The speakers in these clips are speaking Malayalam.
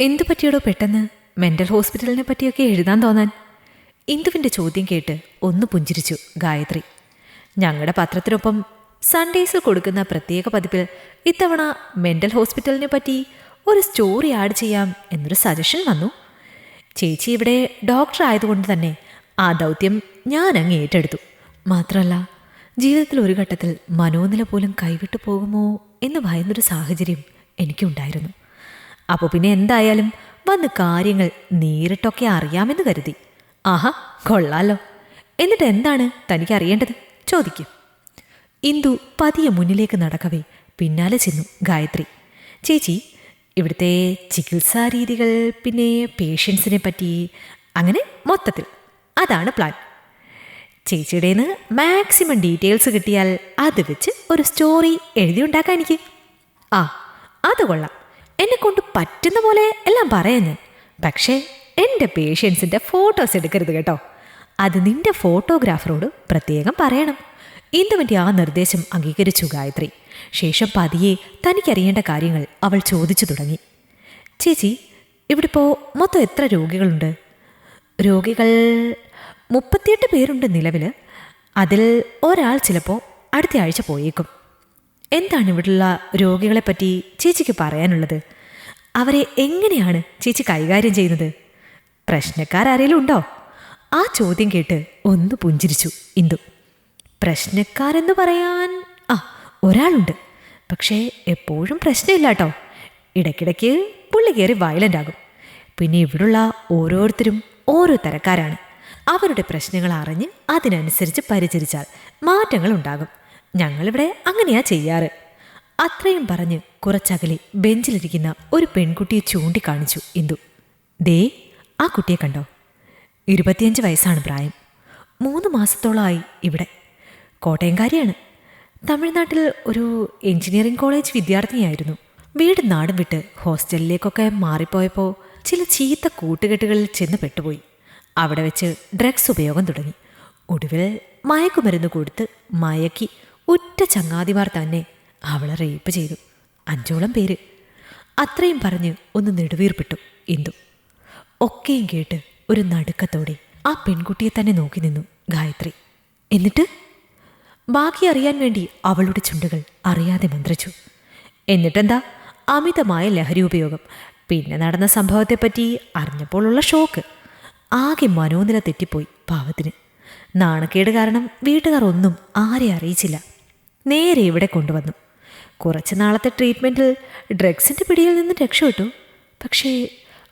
എന്തു പറ്റിയടോ പെട്ടെന്ന്? മെന്റൽ ഹോസ്പിറ്റലിനെ പറ്റിയൊക്കെ എഴുതാൻ തോന്നാൻ. ഇന്ദുവിന്റെ ചോദ്യം കേട്ട് ഒന്ന് പുഞ്ചിരിച്ചു ഗായത്രി. ഞങ്ങളുടെ പത്രത്തിനൊപ്പം സൺഡേസിൽ കൊടുക്കുന്ന പ്രത്യേക പതിപ്പിൽ ഇത്തവണ മെന്റൽ ഹോസ്പിറ്റലിനെ പറ്റി ഒരു സ്റ്റോറി ആഡ് ചെയ്യാം എന്നൊരു സജഷൻ വന്നു. ചേച്ചി ഇവിടെ ഡോക്ടർ ആയതുകൊണ്ട് തന്നെ ആ ദൗത്യം ഞാൻ അങ്ങ് ഏറ്റെടുത്തു. മാത്രമല്ല ജീവിതത്തിൽ ഒരു ഘട്ടത്തിൽ മനോനില പോലും കൈവിട്ടു പോകുമോ എന്ന് ഭയന്നൊരു സാഹചര്യം എനിക്കുണ്ടായിരുന്നു. അപ്പോൾ പിന്നെ എന്തായാലും വന്ന് കാര്യങ്ങൾ നേരിട്ടൊക്കെ അറിയാമെന്ന് കരുതി. ആഹാ കൊള്ളാലോ. എന്നിട്ട് എന്താണ് തനിക്ക് അറിയേണ്ടത്? ചോദിക്കും. ഇന്ദു പതിയെ മുന്നിലേക്ക് നടക്കവേ പിന്നാലെ ചെന്നു ഗായത്രി. ചേച്ചി ഇവിടുത്തെ ചികിത്സാ രീതികൾ പിന്നെ പേഷ്യൻസിനെ പറ്റി അങ്ങനെ മൊത്തത്തിൽ. അതാണ് പ്ലാൻ. ചേച്ചിയുടേന്ന് മാക്സിമം ഡീറ്റെയിൽസ് കിട്ടിയാൽ അത് വെച്ച് ഒരു സ്റ്റോറി എഴുതി ഉണ്ടാക്കാൻ എനിക്ക്. ആ അത് കൊള്ളാം. എന്നെ കൊണ്ട് പറ്റുന്ന പോലെ എല്ലാം പറയുന്നു. പക്ഷേ എന്റെ പേഷ്യൻസിന്റെ ഫോട്ടോസ് എടുക്കരുത് കേട്ടോ. അത് നിന്റെ ഫോട്ടോഗ്രാഫറോട് പ്രത്യേകം പറയണം. ഇന്ദുവിന്റെ ആ നിർദ്ദേശം അംഗീകരിച്ചു ഗായത്രി. ശേഷം പതിയെ തനിക്കറിയേണ്ട കാര്യങ്ങൾ അവൾ ചോദിച്ചു തുടങ്ങി. ചേച്ചി ഇവിടെ ഇപ്പോൾ മൊത്തം എത്ര രോഗികളുണ്ട്? രോഗികൾ മുപ്പത്തിയെട്ട് പേരുണ്ട് നിലവിൽ അതിൽ ഒരാൾ ചിലപ്പോൾ അടുത്ത ആഴ്ച പോയേക്കും. എന്താണ് ഇവിടുള്ള രോഗികളെ പറ്റി ചേച്ചിക്ക് പറയാനുള്ളത്? അവരെ എങ്ങനെയാണ് ചേച്ചി കൈകാര്യം ചെയ്യുന്നത്? പ്രശ്നക്കാരാരേലും ഉണ്ടോ ആ ചോദ്യം കേട്ട് ഒന്ന് പുഞ്ചിരിച്ചു ഇന്ദു. പ്രശ്നക്കാരെന്ന് പറയാൻ ആ ഒരാളുണ്ട്. പക്ഷേ എപ്പോഴും പ്രശ്നമില്ല കേട്ടോ ഇടയ്ക്കിടയ്ക്ക് പുള്ളി കയറി വയലന്റ് ആകും. പിന്നെ ഇവിടുള്ള ഓരോരുത്തരും ഓരോ തരക്കാരാണ്. അവരുടെ പ്രശ്നങ്ങൾ അറിഞ്ഞ് അതിനനുസരിച്ച് പരിചരിച്ചാൽ മാറ്റങ്ങൾ ഉണ്ടാകും ഞങ്ങളിവിടെ അങ്ങനെയാ ചെയ്യാറ്. അത്രയും പറഞ്ഞ് കുറച്ചകലെ ബെഞ്ചിലിരിക്കുന്ന ഒരു പെൺകുട്ടിയെ ചൂണ്ടിക്കാണിച്ചു ഇന്ദു. ദേ ആ കുട്ടിയെ കണ്ടോ? ഇരുപത്തിയഞ്ച് വയസ്സാണ് പ്രായം. മൂന്ന് മാസത്തോളമായി ഇവിടെ. കോട്ടയംകാരിയാണ്. തമിഴ്നാട്ടിൽ ഒരു എഞ്ചിനീയറിംഗ് കോളേജ് വിദ്യാർത്ഥിനിയായിരുന്നു. വീട് നാടും വിട്ട് ഹോസ്റ്റലിലേക്കൊക്കെ മാറിപ്പോയപ്പോൾ ചില ചീത്ത കൂട്ടുകെട്ടുകളിൽ ചെന്ന് പെട്ടുപോയി. അവിടെ വെച്ച് ഡ്രഗ്സ് ഉപയോഗം തുടങ്ങി. ഒടുവിൽ മയക്കുമരുന്ന് കൊടുത്ത് മയക്കി ഉറ്റ ചങ്ങാതിമാർ തന്നെ അവളെ റേപ്പ് ചെയ്തു. അഞ്ചോളം പേര്. അത്രയും പറഞ്ഞ് ഒന്ന് നെടുവീർപ്പിട്ടു ഇന്ദു. ഒക്കെയും കേട്ട് ഒരു നടുക്കത്തോടെ ആ പെൺകുട്ടിയെ തന്നെ നോക്കി നിന്നു ഗായത്രി. എന്നിട്ട്? ബാക്കി അറിയാൻ വേണ്ടി അവളുടെ ചുണ്ടുകൾ അറിയാതെ മന്ത്രിച്ചു. എന്നിട്ടെന്താ? അമിതമായ ലഹരി ഉപയോഗം. പിന്നെ നടന്ന സംഭവത്തെപ്പറ്റി അറിഞ്ഞപ്പോഴുള്ള ഷോക്ക്. ആകെ മനോനില തെറ്റിപ്പോയി പാവത്തിന്. നാണക്കേട് കാരണം വീട്ടുകാർ ഒന്നും ആരെ അറിയിച്ചില്ല. നേരെ ഇവിടെ കൊണ്ടുവന്നു. കുറച്ച് നാളത്തെ ട്രീറ്റ്മെന്റിൽ ഡ്രഗ്സിന്റെ പിടിയിൽ നിന്ന് രക്ഷപ്പെട്ടു പക്ഷേ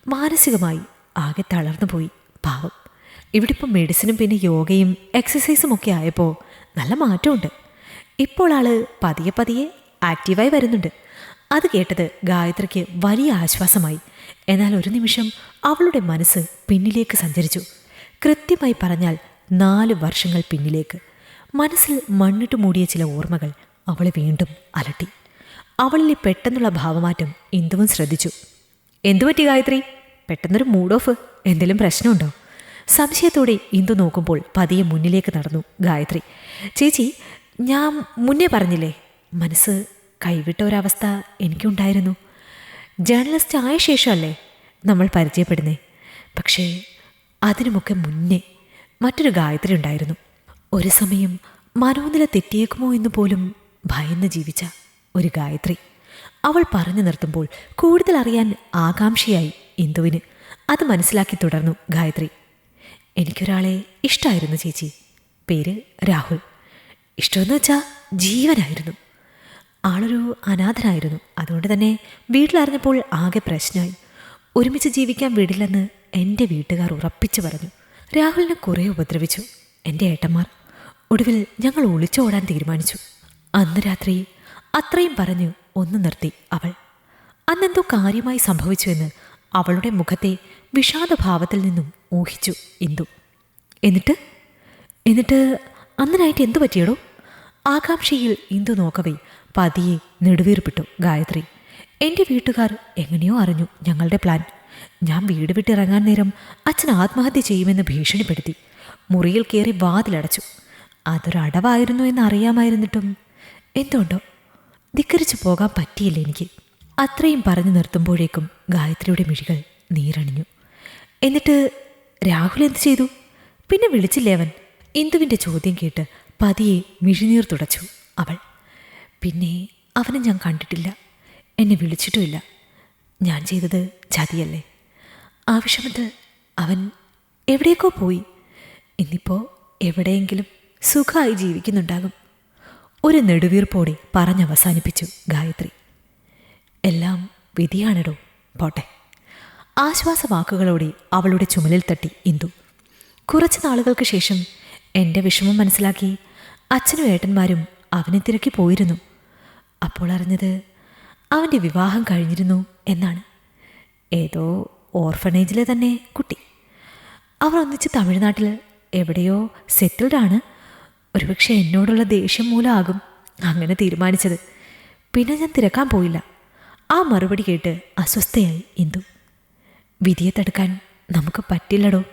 മാനസികമായി ആകെ തളർന്നു പോയി പാവം. ഇവിടെ ഇപ്പം മെഡിസിനും പിന്നെ യോഗയും എക്സസൈസും ഒക്കെ ആയപ്പോൾ നല്ല മാറ്റമുണ്ട്. ഇപ്പോൾ ആൾ പതിയെ പതിയെ ആക്റ്റീവായി വരുന്നുണ്ട്. അത് കേട്ടത് ഗായത്രിക്ക് വലിയ ആശ്വാസമായി. എന്നാൽ ഒരു നിമിഷം അവളുടെ മനസ്സ് പിന്നിലേക്ക് സഞ്ചരിച്ചു. കൃത്യമായി പറഞ്ഞാൽ നാല് വർഷങ്ങൾ പിന്നിലേക്ക്. മനസ്സിൽ മണ്ണിട്ട് മൂടിയ ചില ഓർമ്മകൾ അവളെ വീണ്ടും അലട്ടി. അവളിലെ പെട്ടെന്നുള്ള ഭാവമാറ്റം ഇന്ദുവും ശ്രദ്ധിച്ചു. എന്തു പറ്റി ഗായത്രി? പെട്ടെന്നൊരു മൂഡ് ഓഫ് എന്തെങ്കിലും പ്രശ്നമുണ്ടോ? സംശയത്തോടെ ഇന്ദു നോക്കുമ്പോൾ പതിയെ മുന്നിലേക്ക് നടന്നു. ഗായത്രി ചേച്ചി ഞാൻ മുന്നേ പറഞ്ഞില്ലേ? മനസ്സ് കൈവിട്ട ഒരവസ്ഥ എനിക്കുണ്ടായിരുന്നു. ജേർണലിസ്റ്റ് ആയ ശേഷമല്ലേ നമ്മൾ പരിചയപ്പെടുന്നേ? പക്ഷേ അതിനുമൊക്കെ മുന്നേ മറ്റൊരു ഗായത്രി ഉണ്ടായിരുന്നു. ഒരു സമയം മനോനില തെറ്റിയേക്കുമോ എന്ന് പോലും ഭയന്ന് ജീവിച്ച ഒരു ഗായത്രി. അവൾ പറഞ്ഞു നിർത്തുമ്പോൾ കൂടുതൽ അറിയാൻ ആകാംക്ഷയായി ഇന്ദുവിന് അത് മനസ്സിലാക്കി തുടർന്നു ഗായത്രി. എനിക്കൊരാളെ ഇഷ്ടമായിരുന്നു ചേച്ചി. പേര് രാഹുൽ. ഇഷ്ടമെന്ന് വെച്ചാൽ ജീവനായിരുന്നു. ആളൊരു അനാഥനായിരുന്നു. അതുകൊണ്ട് തന്നെ വീട്ടിലറിഞ്ഞപ്പോൾ ആകെ പ്രശ്നമായി. ഒരുമിച്ച് ജീവിക്കാൻ വിടില്ലെന്ന് എന്റെ വീട്ടുകാർ ഉറപ്പിച്ചു പറഞ്ഞു. രാഹുലിനെ കുറേ ഉപദ്രവിച്ചു. എന്റെ ഏട്ടന്മാർ ഒടുവിൽ ഞങ്ങൾ ഒളിച്ചോടാൻ തീരുമാനിച്ചു. അന്ന് രാത്രി അത്രയും പറഞ്ഞു ഒന്ന് നിർത്തി അവൾ. അന്നെന്തോ കാര്യമായി സംഭവിച്ചുവെന്ന് അവളുടെ മുഖത്തെ വിഷാദഭാവത്തിൽ നിന്നും ഊഹിച്ചു ഇന്ദു. എന്നിട്ട്? എന്നിട്ട് അന്നനായിട്ട് എന്തു പറ്റിയടോ? ആകാംക്ഷയിൽ ഇന്ദു നോക്കവേ പതിയെ നെടുവീർപ്പിട്ടു ഗായത്രി. എന്റെ വീട്ടുകാർ എങ്ങനെയോ അറിഞ്ഞു ഞങ്ങളുടെ പ്ലാൻ. ഞാൻ വീട് വിട്ടിറങ്ങാൻ നേരം അച്ഛൻ ആത്മഹത്യ ചെയ്യുമെന്ന് ഭീഷണിപ്പെടുത്തി. മുറിയിൽ കയറി വാതിലടച്ചു. അതൊരടവായിരുന്നു എന്ന് അറിയാമായിരുന്നിട്ടും. എന്തുകൊണ്ടോ? ധിക്കരിച്ചു പോകാൻ പറ്റിയില്ല എനിക്ക്? അത്രയും പറഞ്ഞു നിർത്തുമ്പോഴേക്കും ഗായത്രിയുടെ മിഴികൾ നീരണിഞ്ഞു. എന്നിട്ട് രാഹുൽ എന്തു ചെയ്തു? പിന്നെ വിളിച്ചില്ലേ അവൻ? ഇന്ദുവിന്റെ ചോദ്യം കേട്ട് പതിയെ മിഴിനീർ തുടച്ചു അവൾ. പിന്നെ അവനെ ഞാൻ കണ്ടിട്ടില്ല. എന്നെ വിളിച്ചിട്ടുമില്ല. ഞാൻ ചെയ്തത് ചതിയല്ലേ? ആവശ്യമത് അവൻ എവിടേക്കോ പോയി. ഇന്നിപ്പോൾ എവിടെയെങ്കിലും സുഖമായി ജീവിക്കുന്നുണ്ടാകും. ഒരു നെടുവീർപ്പോടെ പറഞ്ഞവസാനിപ്പിച്ചു ഗായത്രി. എല്ലാം വിധിയാണെടോ പോട്ടെ. ആശ്വാസവാക്കുകളോടെ അവളുടെ ചുമലിൽ തട്ടി ഇന്ദു. കുറച്ച് നാളുകൾക്ക് ശേഷം എന്റെ വിഷമം മനസ്സിലാക്കി അച്ഛനും ഏട്ടന്മാരും അവനെ തിരക്കി പോയിരുന്നു. അപ്പോൾ അറിഞ്ഞത് അവന്റെ വിവാഹം കഴിഞ്ഞിരുന്നു എന്നാണ്. ഏതോ ഓർഫനേജിലെ തന്നെ കുട്ടി. അവർ ഒന്നിച്ച് തമിഴ്നാട്ടിൽ എവിടെയോ സെറ്റിൽഡാണ് ഒരുപക്ഷെ എന്നോടുള്ള ദേഷ്യം മൂലമാകും അങ്ങനെ തീരുമാനിച്ചത്. പിന്നെ ഞാൻ തിരക്കാൻ പോയില്ല. ആ മറുപടി കേട്ട് അസ്വസ്ഥയായി ഇന്ദു. വിധിയെ തടുക്കാൻ നമുക്ക് പറ്റില്ലടോ.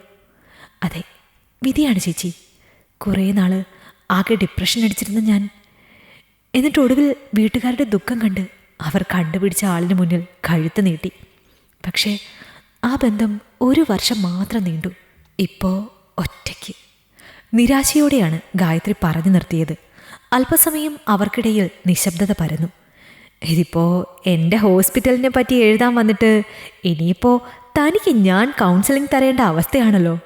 അതെ വിധിയാണ് ചേച്ചി. കുറേ നാൾ ആകെ ഡിപ്രഷൻ അടിച്ചിരുന്ന ഞാൻ. എന്നിട്ട് ഒടുവിൽ വീട്ടുകാരുടെ ദുഃഖം കണ്ട് അവർ കണ്ടുപിടിച്ച ആളിന് മുന്നിൽ കഴുത്ത് നീട്ടി. പക്ഷേ ആ ബന്ധം ഒരു വർഷം മാത്രം നീണ്ടു. ഇപ്പോൾ ഒറ്റയ്ക്ക് നിരാശയോടെയാണ് ഗായത്രി പറഞ്ഞു നിർത്തിയത്. അല്പസമയം അവർക്കിടയിൽ നിശബ്ദത പരന്നു. ഇതിപ്പോ എന്റെ ഹോസ്പിറ്റലിനെ പറ്റി എഴുതാൻ വന്നിട്ട് ഇനിയിപ്പോൾ തനിക്ക് ഞാൻ കൗൺസിലിംഗ് തരേണ്ട അവസ്ഥയാണല്ലോ.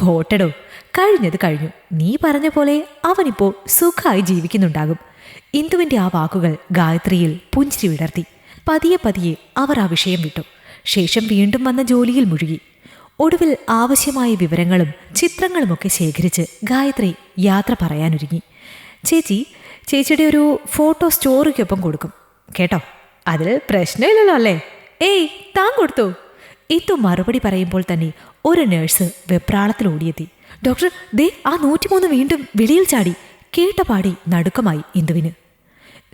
പോട്ടടോ കഴിഞ്ഞത് കഴിഞ്ഞു. നീ പറഞ്ഞ പോലെ അവനിപ്പോൾ സുഖമായി ജീവിക്കുന്നുണ്ടാകും. ഇന്ദുവിന്റെ ആ വാക്കുകൾ ഗായത്രിയിൽ പുഞ്ചിരി വിടർത്തി. പതിയെ പതിയെ അവർ ആ വിഷയം വിട്ടു. ശേഷം വീണ്ടും വന്ന ജോലിയിൽ മുഴുകി. ഒടുവിൽ ആവശ്യമായ വിവരങ്ങളും ചിത്രങ്ങളുമൊക്കെ ശേഖരിച്ച് ഗായത്രി യാത്ര പറയാനൊരുങ്ങി. ചേച്ചി ചേച്ചിയുടെ ഒരു ഫോട്ടോ സ്റ്റോറിക്കൊപ്പം കൊടുക്കും. കേട്ടോ? അതിൽ പ്രശ്നമില്ലല്ലോ അല്ലേ? ഏയ് താൻ കൊടുത്തു. ഇത്തു മറുപടി പറയുമ്പോൾ തന്നെ ഒരു നേഴ്സ് വെപ്രാളത്തിൽ ഓടിയെത്തി ഡോക്ടർ ദേ ആ നൂറ്റിമൂന്ന് വീണ്ടും വെളിയിൽ ചാടി. കേട്ടപാടി നടുക്കമായി ഇന്ദുവിന്.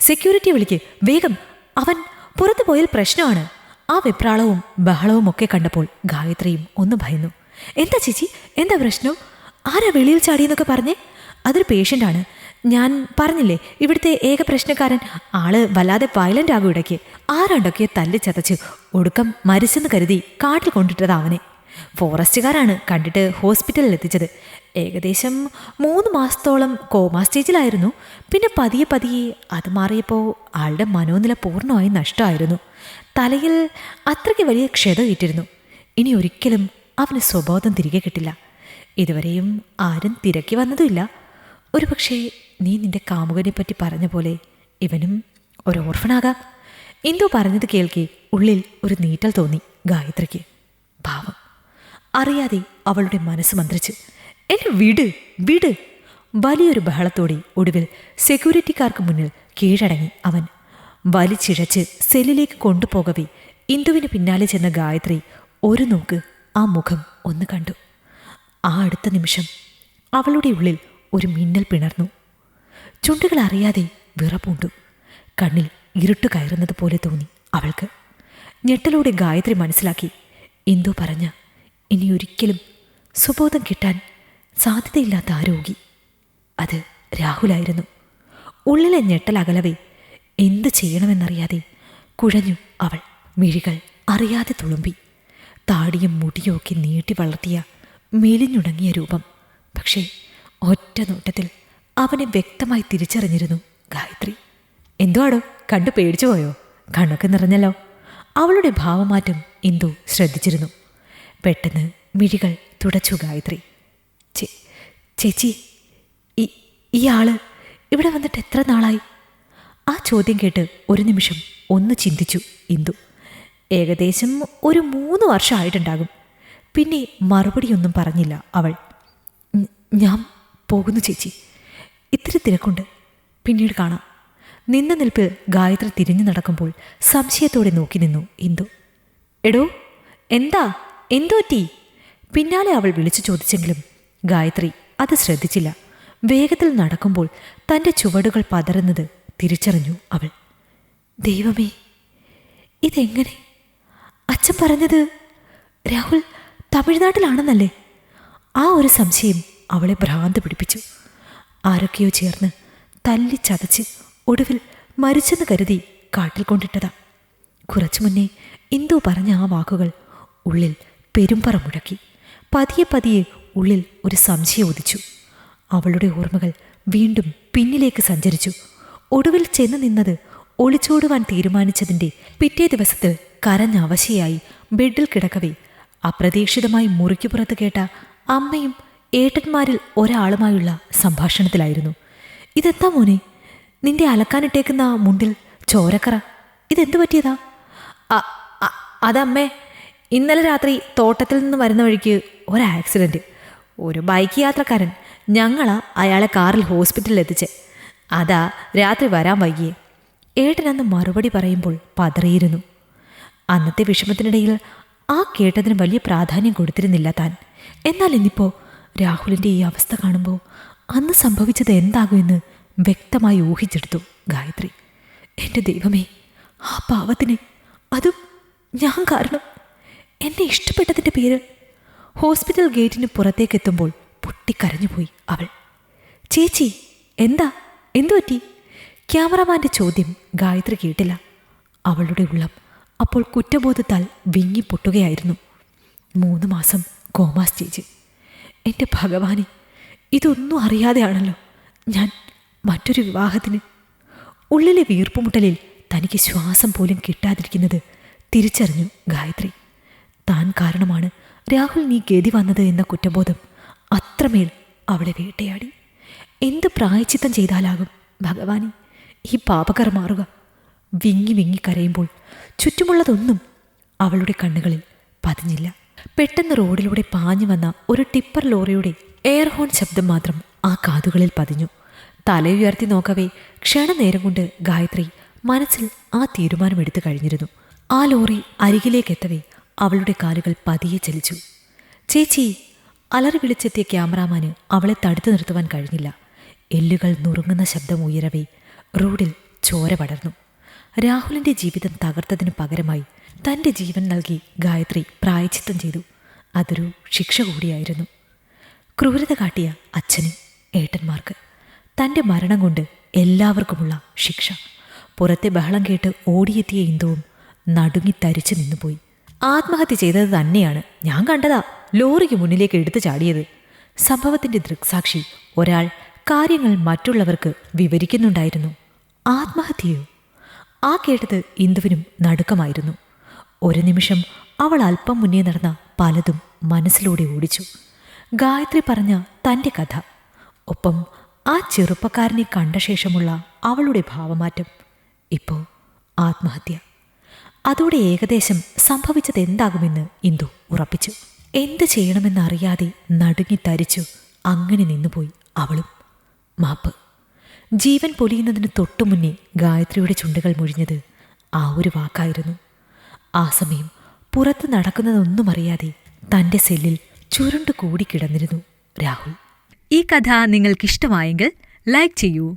സെക്യൂരിറ്റി വിളിക്ക്. വേഗം. അവൻ പുറത്തു പോയാൽ പ്രശ്നമാണ്. ആ വെപ്രാളവും ബഹളവും ഒക്കെ കണ്ടപ്പോൾ ഗായത്രിയും ഒന്ന് ഭയന്നു. എന്താ ചേച്ചി? എന്താ പ്രശ്നം? ആരാ വെളിയിൽ ചാടിയെന്നൊക്കെ പറഞ്ഞേ? അതൊരു പേഷ്യന്റാണ്. ഞാൻ പറഞ്ഞില്ലേ ഇവിടുത്തെ ഏക പ്രശ്നക്കാരൻ. ആൾ വല്ലാതെ വയലന്റ് ആകും ഇടയ്ക്ക്. ആരാണ്ടൊക്കെ തല്ലി ചതച്ച് ഒടുക്കം മരിച്ചെന്ന് കരുതി കാട്ടിൽ കൊണ്ടിട്ടത് അവനെ. ഫോറസ്റ്റുകാരാണ് കണ്ടിട്ട് ഹോസ്പിറ്റലിൽ എത്തിച്ചത്. ഏകദേശം മൂന്ന് മാസത്തോളം കോമാ സ്റ്റേജിലായിരുന്നു. പിന്നെ പതിയെ പതിയെ അത് മാറിയപ്പോൾ ആളുടെ മനോനില പൂർണമായി നഷ്ടമായിരുന്നു. തലയിൽ അത്രയ്ക്ക് വലിയ ക്ഷത കിട്ടിയിരുന്നു ഇനി ഒരിക്കലും അവന് സ്വബോധം തിരികെ കിട്ടില്ല. ഇതുവരെയും ആരും തിരക്കി വന്നതുമില്ല. ഒരുപക്ഷെ നീ നിന്റെ കാമുകനെ പറ്റി പറഞ്ഞ പോലെ ഇവനും ഒരു ഓർഫനാകാം. ഇന്ദു പറഞ്ഞത് കേൾക്കി ഉള്ളിൽ ഒരു നീറ്റൽ തോന്നി ഗായത്രിക്ക്. പാവം. അറിയാതെ അവളുടെ മനസ്സ് മന്ത്രിച്ച്. എന്നെ വിട് വിട്. വലിയൊരു ബഹളത്തോടെ ഒടുവിൽ സെക്യൂരിറ്റിക്കാർക്ക് മുന്നിൽ കീഴടങ്ങി അവൻ. വലിച്ചിഴച്ച് സെല്ലിലേക്ക് കൊണ്ടുപോകവേ. ഇന്ദുവിന് പിന്നാലെ ചെന്ന ഗായത്രി ഒരു നോക്ക് ആ മുഖം ഒന്ന് കണ്ടു. ആ അടുത്ത നിമിഷം അവളുടെ ഉള്ളിൽ ഒരു മിന്നൽ പിണർന്നു. ചുണ്ടുകൾ അറിയാതെ വിറപ്പുണ്ടു കണ്ണിൽ ഇരുട്ട് കയറുന്നത് പോലെ തോന്നി അവൾക്ക്. ഞെട്ടലോടെ ഗായത്രി മനസ്സിലാക്കി. ഇന്ദു പറഞ്ഞ ഇനി ഒരിക്കലും സുബോധം കിട്ടാൻ സാധ്യതയില്ലാത്ത ആ രോഗി. അത് രാഹുലായിരുന്നു. ഉള്ളിലെ ഞെട്ടൽ അകലവേ എന്ത് ചെയ്യണമെന്നറിയാതെ കുഴഞ്ഞു അവൾ മിഴികൾ അറിയാതെ തുളുമ്പി. താടിയും മുടിയുമൊക്കെ നീട്ടി വളർത്തിയ മെലിഞ്ഞുണങ്ങിയ രൂപം. പക്ഷേ ഒറ്റ നോട്ടത്തിൽ അവനെ വ്യക്തമായി തിരിച്ചറിഞ്ഞിരുന്നു ഗായത്രി. എന്തുവാടോ കണ്ടു പേടിച്ചു പോയോ? കണ്ണൊക്കെ നിറഞ്ഞല്ലോ? അവളുടെ ഭാവമാറ്റം എന്തോ ശ്രദ്ധിച്ചിരുന്നു. പെട്ടെന്ന് മിഴികൾ തുടച്ചു ഗായത്രി. ചേച്ചി ഈ ആൾ ഇവിടെ വന്നിട്ട് എത്ര നാളായി? ആ ചോദ്യം കേട്ട് ഒരു നിമിഷം ഒന്ന് ചിന്തിച്ചു ഇന്ദു. ഏകദേശം ഒരു മൂന്ന് വർഷമായിട്ടുണ്ടാകും പിന്നെ മറുപടിയൊന്നും പറഞ്ഞില്ല അവൾ. ഞാൻ പോകുന്നു ചേച്ചി. ഇത്തിരി തിരക്കുണ്ട് പിന്നീട് കാണാം. നിന്ന നിൽപ്പിൽ ഗായത്രി തിരിഞ്ഞു നടക്കുമ്പോൾ സംശയത്തോടെ നോക്കി നിന്നു ഇന്ദു. എടോ എന്താ? എന്തോ പിന്നാലെ അവൾ വിളിച്ചു ചോദിച്ചെങ്കിലും ഗായത്രി അത് ശ്രദ്ധിച്ചില്ല. വേഗത്തിൽ നടക്കുമ്പോൾ തന്റെ ചുവടുകൾ പതറുന്നത് തിരിച്ചറിഞ്ഞു അവൾ. ദൈവമേ ഇതെങ്ങനെ? അച്ഛൻ പറഞ്ഞത് രാഹുൽ തമിഴ്നാട്ടിലാണെന്നല്ലേ? ആ ഒരു സംശയം അവളെ ഭ്രാന്ത് പിടിപ്പിച്ചു. ആരൊക്കെയോ ചേർന്ന് തല്ലി ചതച്ച് ഒടുവിൽ മരിച്ചെന്ന് കരുതി കാട്ടിൽ കൊണ്ടിട്ടതാ. കുറച്ചു മുന്നേ ഇന്ദു പറഞ്ഞ ആ വാക്കുകൾ ഉള്ളിൽ പെരുമ്പറ മുഴക്കി. പതിയെ പതിയെ ഉള്ളിൽ ഒരു സംശയം ഉദിച്ചു അവളുടെ ഓർമ്മകൾ വീണ്ടും പിന്നിലേക്ക് സഞ്ചരിച്ചു. ഒടുവിൽ ചെന്ന് നിന്നത് ഒളിച്ചോടുവാൻ തീരുമാനിച്ചതിന്റെ പിറ്റേ ദിവസത്തിൽ കരഞ്ഞവശയായി ബെഡിൽ കിടക്കവേ. അപ്രതീക്ഷിതമായി മുറിക്കുപുറത്ത് കേട്ട അമ്മയും ഏട്ടന്മാരിൽ ഒരാളുമായുള്ള സംഭാഷണത്തിലായിരുന്നു. ഇതെന്താ മോനെ? നിന്റെ അലക്കാനിട്ടേക്കുന്ന മുണ്ടിൽ ചോരക്കറ. ഇതെന്തു പറ്റിയതാ? അതമ്മേ ഇന്നലെ രാത്രി തോട്ടത്തിൽ നിന്ന് വരുന്ന വഴിക്ക് ഒരു ആക്സിഡന്റ് ഒരു ബൈക്ക് യാത്രക്കാരൻ ഞങ്ങളാ അയാളെ കാറിൽ ഹോസ്പിറ്റലിൽ എത്തിച്ചേ. അതാ രാത്രി വരാൻ വൈകിയേ. ഏട്ടനന്ന് മറുപടി പറയുമ്പോൾ പതറിയിരുന്നു. അന്നത്തെ വിഷമത്തിനിടയിൽ ആ കേട്ടതിന് വലിയ പ്രാധാന്യം കൊടുത്തിരുന്നില്ല താൻ. എന്നാൽ ഇന്നിപ്പോൾ രാഹുലിന്റെ ഈ അവസ്ഥ കാണുമ്പോൾ അന്ന് സംഭവിച്ചത് എന്താകുമെന്ന് വ്യക്തമായി ഊഹിച്ചെടുത്തു ഗായത്രി. എന്റെ ദൈവമേ ആ പാവത്തിന്. അതും ഞാൻ കാരണം. എന്നെ ഇഷ്ടപ്പെട്ടതിന്റെ പേര് ഹോസ്പിറ്റൽ ഗേറ്റിന് പുറത്തേക്കെത്തുമ്പോൾ പൊട്ടിക്കരഞ്ഞുപോയി അവൾ. ചേച്ചി എന്താ? എന്തു പറ്റി? ക്യാമറമാന്റെ ചോദ്യം ഗായത്രി കേട്ടില്ല. അവളുടെ ഉള്ളം അപ്പോൾ കുറ്റബോധത്താൽ വിങ്ങി പൊട്ടുകയായിരുന്നു മൂന്ന് മാസം കോമാ സ്റ്റേജ്. എന്റെ ഭഗവാനെ ഇതൊന്നും അറിയാതെയാണല്ലോ. ഞാൻ മറ്റൊരു വിവാഹത്തിന്. ഉള്ളിലെ വീർപ്പുമുട്ടലിൽ തനിക്ക് ശ്വാസം പോലും കിട്ടാതിരിക്കുന്നത് തിരിച്ചറിഞ്ഞു ഗായത്രി. താൻ കാരണമാണ് രാഹുൽ നീ ഗതി വന്നത് എന്ന കുറ്റബോധം അത്രമേൽ അവളെ വേട്ടയാടി. എന്ത് പ്രായച്ചിത്തം ചെയ്താലാകും ഭഗവാനെ? ഈ പാപകർ മാറുക. വിങ്ങി വിങ്ങി കരയുമ്പോൾ ചുറ്റുമുള്ളതൊന്നും അവളുടെ കണ്ണുകളിൽ പതിഞ്ഞില്ല. പെട്ടെന്ന് റോഡിലൂടെ പാഞ്ഞു വന്ന ഒരു ടിപ്പർ ലോറിയുടെ എയർ ഹോൺ ശബ്ദം മാത്രം ആ കാതുകളിൽ പതിഞ്ഞു. തലയുയർത്തി നോക്കവേ ക്ഷണനേരം കൊണ്ട് ഗായത്രി മനസ്സിൽ ആ തീരുമാനമെടുത്തു കഴിഞ്ഞിരുന്നു. ആ ലോറി അരികിലേക്കെത്തവേ അവളുടെ കാലുകൾ പതിയെ ചലിച്ചു. ചേച്ചി അലറി വിളിച്ചെത്തിയ ക്യാമറാമാന് അവളെ തടുത്തു നിർത്തുവാൻ കഴിഞ്ഞില്ല. എല്ലുകൾ നുറുങ്ങുന്ന ശബ്ദം ഉയരവേ റോഡിൽ ചോര പടർന്നു. രാഹുലിന്റെ ജീവിതം തകർത്തതിനു പകരമായി തന്റെ ജീവൻ നൽകി ഗായത്രി പ്രായച്ചിത്തം ചെയ്തു. അതൊരു ശിക്ഷ കൂടിയായിരുന്നു. ക്രൂരത കാട്ടിയ അച്ഛന് ഏട്ടന്മാർക്ക്. തന്റെ മരണം കൊണ്ട് എല്ലാവർക്കുമുള്ള ശിക്ഷ. പുറത്തെ ബഹളം കേട്ട് ഓടിയെത്തിയ ഇന്ദുവും നടുങ്ങി തരിച്ചു നിന്നുപോയി. ആത്മഹത്യ ചെയ്തത് തന്നെയാണ്. ഞാൻ കണ്ടതാ ലോറിക്ക് മുന്നിലേക്ക് എടുത്തു ചാടിയത്. സംഭവത്തിന്റെ ദൃക്സാക്ഷി ഒരാൾ കാര്യങ്ങൾ മറ്റുള്ളവർക്ക് വിവരിക്കുന്നുണ്ടായിരുന്നു. ആത്മഹത്യയോ? ആ കേട്ടത് ഇന്ദുവിനും നടുക്കമായിരുന്നു. ഒരു നിമിഷം അവൾ അല്പം മുന്നേ നടന്ന പലതും മനസ്സിലൂടെ ഓടിച്ചു. ഗായത്രി പറഞ്ഞ തന്റെ കഥ. ഒപ്പം ആ ചെറുപ്പക്കാരനെ കണ്ട ശേഷമുള്ള അവളുടെ ഭാവമാറ്റം. ഇപ്പോൾ ആത്മഹത്യ. അതോടെ ഏകദേശം സംഭവിച്ചത് എന്താകുമെന്ന് ഇന്ദു ഉറപ്പിച്ചു. എന്ത് ചെയ്യണമെന്നറിയാതെ നടുങ്ങി തരിച്ചു. അങ്ങനെ നിന്നുപോയി അവളും. മാപ്പ്. ജീവൻ പൊലിയുന്നതിന് തൊട്ടു മുന്നേ ഗായത്രിയുടെ ചുണ്ടുകൾ മുഴിഞ്ഞത് ആ ഒരു വാക്കായിരുന്നു. ആ സമയം പുറത്ത് നടക്കുന്നതൊന്നും അറിയാതെ തന്റെ സെല്ലിൽ ചുരുണ്ടു കൂടിക്കിടന്നിരുന്നു രാഹുൽ. ഈ കഥ നിങ്ങൾക്കിഷ്ടമായെങ്കിൽ ലൈക്ക് ചെയ്യൂ.